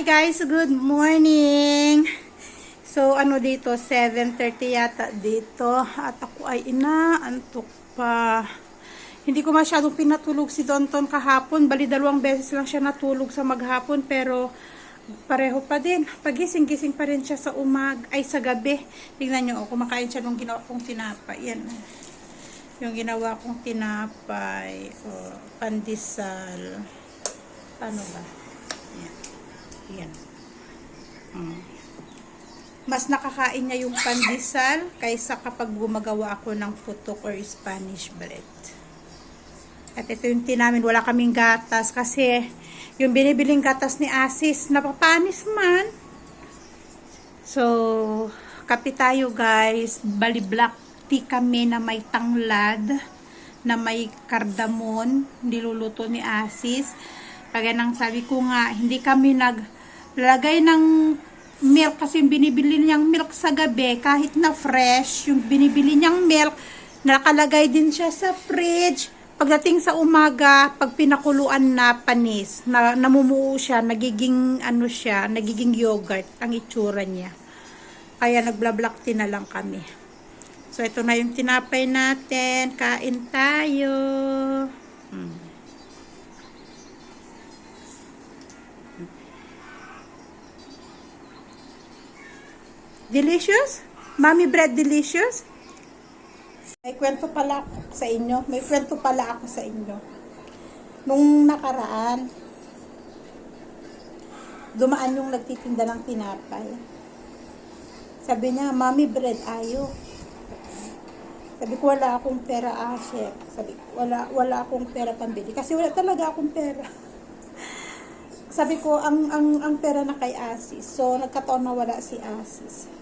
Hi guys, good morning. So ano dito, 7.30 yata dito. At ako ay inaantok pa. Hindi ko masyadong pinatulog si Donton kahapon. Bali dalawang beses lang siya natulog sa maghapon pero pareho pa din. Pagising-gising pa rin siya sa umag, ay sa gabi. Tingnan nyo, oh, kumakain siya nung ginawa kong tinapay. Yan. Yung ginawa kong tinapay. Oh, pandesal. Paano ba? Yan. Mm. Mas nakakain niya yung pandesal kaysa kapag gumagawa ako ng putok or Spanish bread. At ito yung tinamin, wala kaming gatas kasi yung binibiling gatas ni Asis, napapanis man. So, kape tayo guys. Bali black tea kami na may tanglad, na may kardamon, niluluto ni Asis. Kaya nang sabi ko nga, hindi kami naglagay ng milk kasi yung binibili niyang milk sa gabi, kahit na fresh, yung binibili niyang milk, nakalagay din siya sa fridge. Pagdating sa umaga, pag pinakuluan na panis, na, namumuo siya, nagiging ano siya, nagiging yogurt ang itsura niya. Kaya nagblablak tea na lang kami. So, ito na yung tinapay natin. Kain tayo. Hmm. Delicious? Mommy bread delicious? May kwento pala ako sa inyo. May kwento pala ako sa inyo. Nung nakaraan, dumaan yung nagtitinda ng tinapay. Sabi niya, Mommy bread ayo. Sabi ko, wala akong pera, ah, chef. Sabi ko, wala, wala akong pera pambili. Kasi wala talaga akong pera. Sabi ko, ang, ang, ang pera na kay Asis. So, nagkataon na wala si Asis.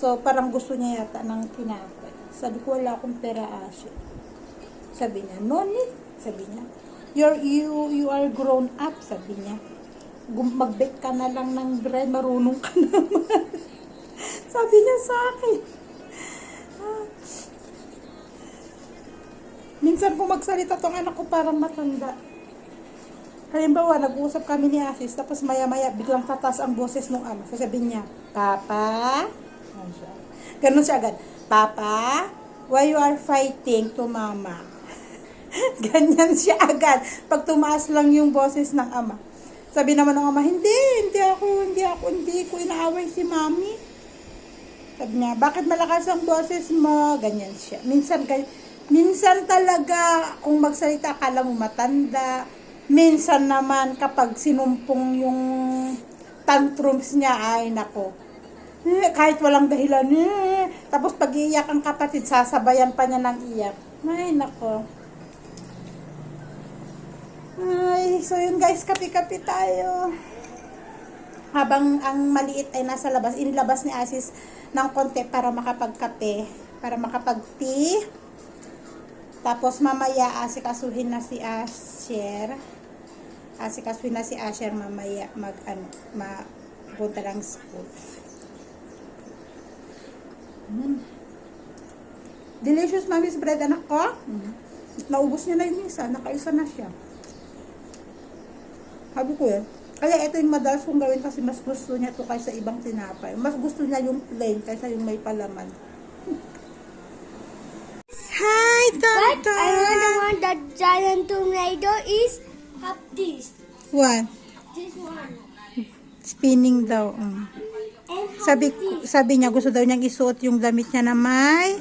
So, parang gusto niya yata ng tinapay. Sabi ko, wala akong pera, Asis. Sabi niya, no need. Sabi niya, You're, you, you are grown up, sabi niya. Mag-bake ka na lang ng bread, marunong ka naman. sabi niya sa akin. Ah. Minsan po magsalita tong anak ko parang matanda. Halimbawa, nag-uusap kami ni Asis, tapos maya-maya, biglang tatas ang boses ng ama. Sasabihin niya, Papa? Ganun siya. Agad. Papa, why you are fighting to mama? Ganyan siya agad. Pag tumaas lang yung boses ng ama. Sabi naman ng ama, hindi, hindi ako, hindi ako, hindi ko inaaway si mami. Sabi niya, bakit malakas ang boses mo? Ganyan siya. Minsan, gan- minsan talaga, kung magsalita, akala mo matanda. Minsan naman, kapag sinumpong yung tantrums niya, ay nako. Eh, kahit walang dahilan, eh. Tapos pag iiyak ang kapatid, sasabayan pa niya ng iyak. Ay, nako. Ay, so yun guys, kapi-kapi tayo. Habang ang maliit ay nasa labas, inilabas ni Asis ng konti para makapagkape, para makapag-tea. Tapos mamaya asikasuhin na si Asher. Asikasuhin na si Asher mamaya mag ano, mapunta ng school. Mm. Delicious mommy's bread anak ko. Mm. Naubos niya na yung isa, nakaisa na siya. Sabi ko eh. Kaya ito yung madalas kong gawin kasi mas gusto niya to kaysa ibang tinapay. Mas gusto niya yung plain kaysa yung may palaman. Hi, But Tonton! another one that giant tornado is up this. What? This one. Spinning daw. mm. Sabi, sabi niya, gusto daw niyang isuot yung damit niya na may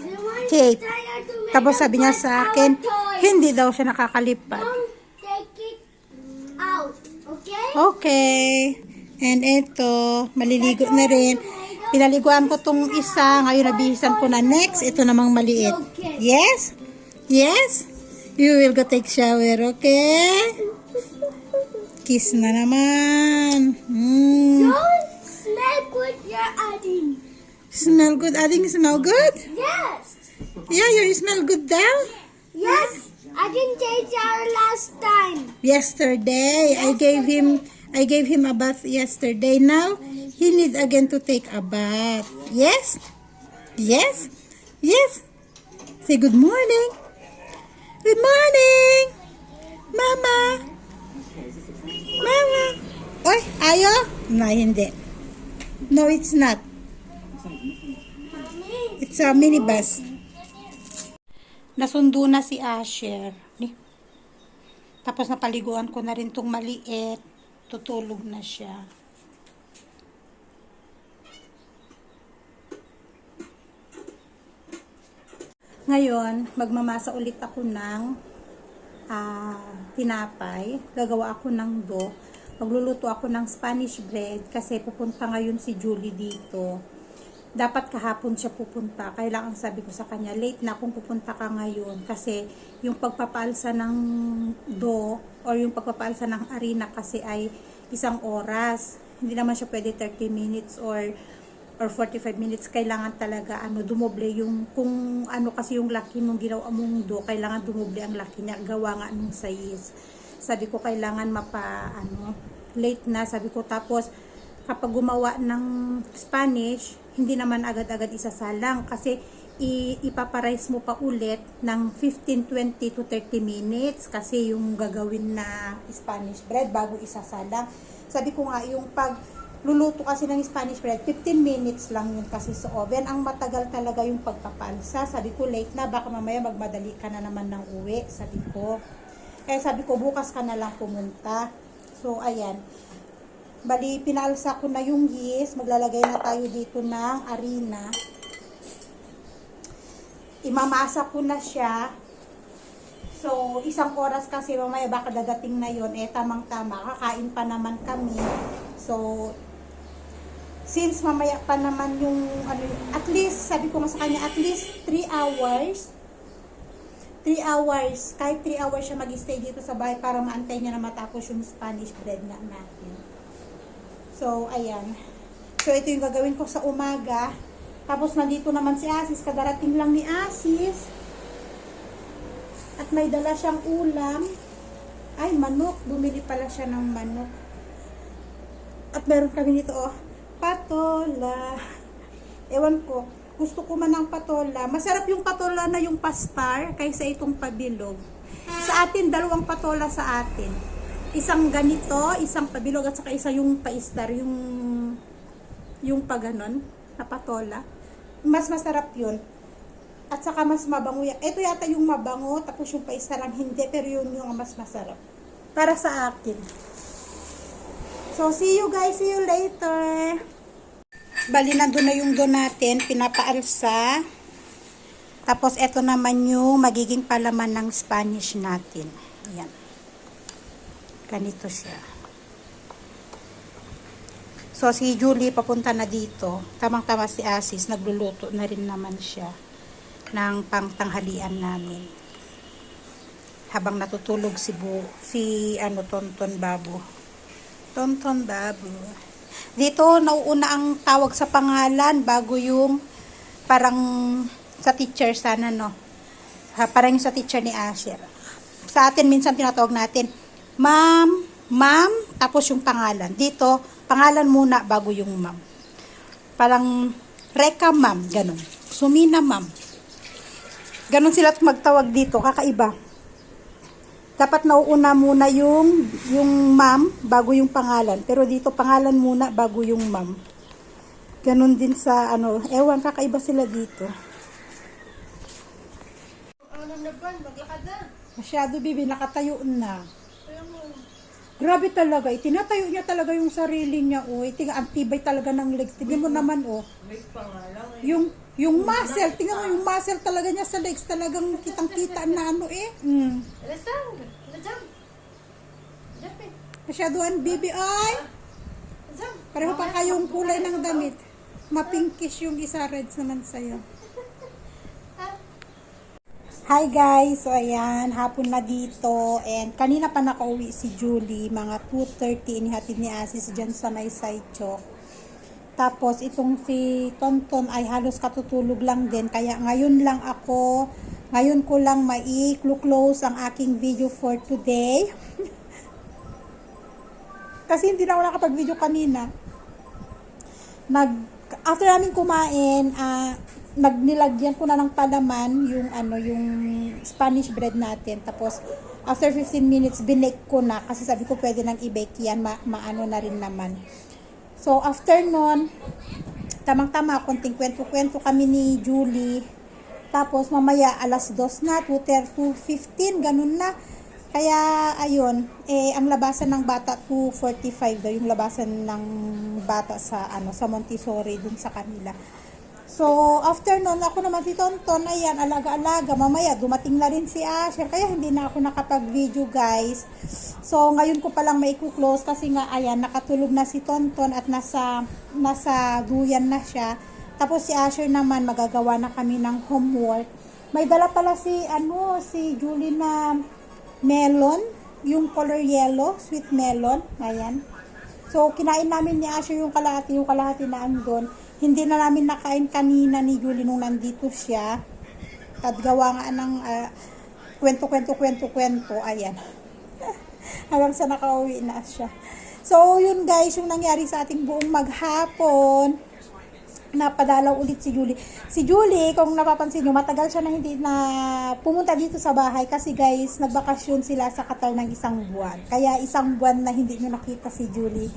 tornado Tapos sabi niya sa akin, hindi daw siya okay? Okay. And ito, maliligo na rin. Pinaliguan ko tong isa. Ngayon nabihisan ko na next. Ito namang maliit. Yes? Yes? You will go take shower, okay? Kiss na naman. Mm. Don't smell good. Ading smell good? Yes. Yeah, you smell good daw. Yes. I didn't take our last time. Yesterday, I gave him I gave him a bath yesterday. Now, he need again to take a bath. Yes? Yes? Yes? Say good morning. Good morning. Mama. Mama. Oy, ayo. Na, hindi. No, it's not. It's a minibus. Nasundo na si Asher. Tapos napaliguan ko na rin tong maliit. Tutulog na siya. Ngayon, magmamasa ulit ako ng ah, tinapay. Gagawa ako ng dough. Magluluto ako ng Spanish bread kasi pupunta ngayon si Julie dito. Dapat kahapon siya pupunta. Kailangan sabi ko sa kanya, late na kung pupunta ka ngayon kasi yung pagpapalsa ng dough or yung pagpapalsa ng arena kasi ay isang oras. Hindi naman siya pwede 30 minutes or or 45 minutes kailangan talaga ano dumoble yung kung ano kasi yung laki nung ginawa mong do kailangan dumoble ang laki niya gawa nga nung size sabi ko kailangan mapa ano late na sabi ko tapos kapag gumawa ng Spanish hindi naman agad-agad isasalang kasi i ipaparise mo pa ulit ng 15, 20 to 30 minutes kasi yung gagawin na Spanish bread bago isasalang sabi ko nga yung pag luluto kasi ng Spanish bread, 15 minutes lang yun kasi sa oven. Ang matagal talaga yung pagpapalsa. Sabi ko, late na, baka mamaya magmadali ka na naman ng uwi. Sabi ko. Kaya sabi ko, bukas ka na lang pumunta. So, ayan. Bali, pinalsa ko na yung yeast. Maglalagay na tayo dito ng harina. Imamasa ko na siya. So, isang oras kasi mamaya baka dadating na yon eh tamang-tama. Kakain pa naman kami. So, since mamaya pa naman yung ano, at least sabi ko sa kanya at least 3 hours 3 hours kahit 3 hours siya mag-stay dito sa bahay para maantay niya na matapos yung Spanish bread na natin. So ayan. So ito yung gagawin ko sa umaga. Tapos nandito naman si Asis. Kadarating lang ni Asis. At may dala siyang ulam. Ay manok. Bumili pala siya ng manok. At meron kami dito, oh, patola. Ewan ko, gusto ko man ng patola. Masarap yung patola na yung pastar kaysa itong pabilog. Sa atin, dalawang patola sa atin. Isang ganito, isang pabilog, at saka isa yung paistar, yung yung paganon na patola. Mas masarap yun. At saka mas mabango yan. Ito yata yung mabango, tapos yung paistar ang hindi, pero yun yung mas masarap. Para sa akin. So, see you guys. See you later. Bali, nandun na yung doon natin. Pinapaalsa. Tapos, eto naman yung magiging palaman ng Spanish natin. Ayan. Ganito siya. So, si Julie papunta na dito. Tamang-tama si Asis. Nagluluto na rin naman siya ng pangtanghalian namin. Habang natutulog si Bu, si ano, Tonton Babu. Tonton Babu. Dito, nauuna ang tawag sa pangalan bago yung parang sa teacher sana, no? Ha, parang yung sa teacher ni Asher. Sa atin, minsan tinatawag natin, ma'am, ma'am, tapos yung pangalan. Dito, pangalan muna bago yung ma'am. Parang, reka ma'am, ganun. Sumina ma'am. Ganun sila magtawag dito, kakaiba dapat nauuna muna yung yung ma'am bago yung pangalan. Pero dito pangalan muna bago yung ma'am. Ganon din sa ano, ewan kakaiba sila dito. Ano na ba? Maglakad na. Masyado bibi nakatayo na. Grabe talaga, itinatayo niya talaga yung sarili niya, oh. Tingnan, ang tibay talaga ng legs. Tingnan mo naman, oh. Yung, yung muscle, tingnan mo yung muscle talaga niya sa legs, talagang kitang-kita na ano, eh. Mm. Alas lang. Jump eh. Masyado bibi, ay! Pareho pa kayong kulay ng damit. Mapinkish yung isa, reds naman sa'yo. Hi guys! So ayan, hapon na dito. And kanina pa nakauwi si Julie. Mga 2.30 inihatid ni Asis dyan sa may side chok. Tapos itong si Tonton ay halos katutulog lang din. Kaya ngayon lang ako, ngayon ko lang mai-close ang aking video for today. Kasi hindi na ako nakapag-video kanina nag after namin kumain, ah nagnilagyan ko na ng palaman yung ano yung Spanish bread natin. Tapos after 15 minutes binake ko na kasi sabi ko pwede nang i-bake yan ma maano na rin naman. So, after nun, tamang-tama, konting kwento-kwento kami ni Julie. Tapos, mamaya, alas 2 na, 2.15, ganun na. Kaya, ayun, eh, ang labasan ng bata, 2.45 daw, yung labasan ng bata sa, ano, sa Montessori, dun sa kanila. So, after nun, ako naman si Tonton, ayan, alaga-alaga. Mamaya, dumating na rin si Asher. Kaya hindi na ako nakapag-video, guys. So, ngayon ko palang may close kasi nga, ayan, nakatulog na si Tonton at nasa, nasa duyan na siya. Tapos si Asher naman, magagawa na kami ng homework. May dala pala si, ano, si Julie na melon, yung color yellow, sweet melon. Ayan. So, kinain namin ni Asher yung kalahati, yung kalahati na andun. Hindi na namin nakain kanina ni Julie nung nandito siya. At gawa nga ng ah, kwento, kwento, kwento, kwento. Ayan. Hanggang sa nakauwi na siya. So, yun guys, yung nangyari sa ating buong maghapon napadalaw ulit si Julie. Si Julie, kung napapansin nyo, matagal siya na hindi na pumunta dito sa bahay kasi guys, nagbakasyon sila sa Qatar ng isang buwan. Kaya isang buwan na hindi nyo nakita si Julie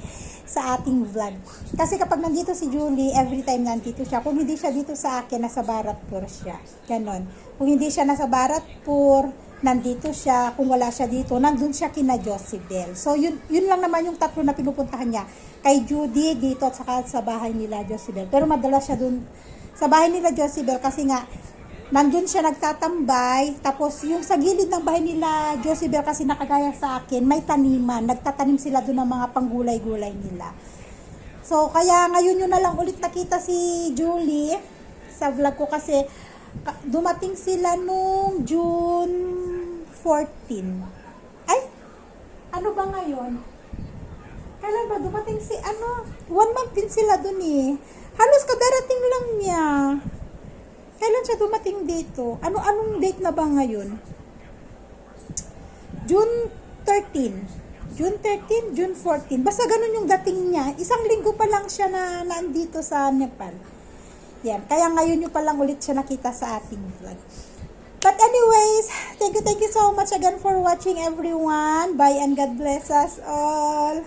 sa ating vlog. Kasi kapag nandito si Julie, every time nandito siya. Kung hindi siya dito sa akin, nasa Baratpur siya. Ganon. Kung hindi siya nasa Baratpur, nandito siya. Kung wala siya dito, nandun siya kina Josibel. So, yun, yun lang naman yung tatlo na pinupuntahan niya. Kay Judy, dito, at saka sa bahay nila Josibel. Pero madalas siya dun sa bahay nila Josibel kasi nga, nandun siya nagtatambay. Tapos, yung sa gilid ng bahay nila Josibel kasi nakagaya sa akin, may taniman. Nagtatanim sila dun ng mga panggulay-gulay nila. So, kaya ngayon yun na lang ulit nakita si Julie sa vlog ko kasi ka- dumating sila nung June 14. Ay, ano ba ngayon? Kailan ba dumating si ano? One month din sila dun eh. Halos kadarating lang niya. Kailan siya dumating dito? Ano anong date na ba ngayon? June 13. June 13, June 14. Basta ganun yung dating niya. Isang linggo pa lang siya na nandito sa Nepal. Yan. Kaya ngayon yung pa lang ulit siya nakita sa ating vlog. But anyways, thank you, thank you so much again for watching everyone. Bye and God bless us all.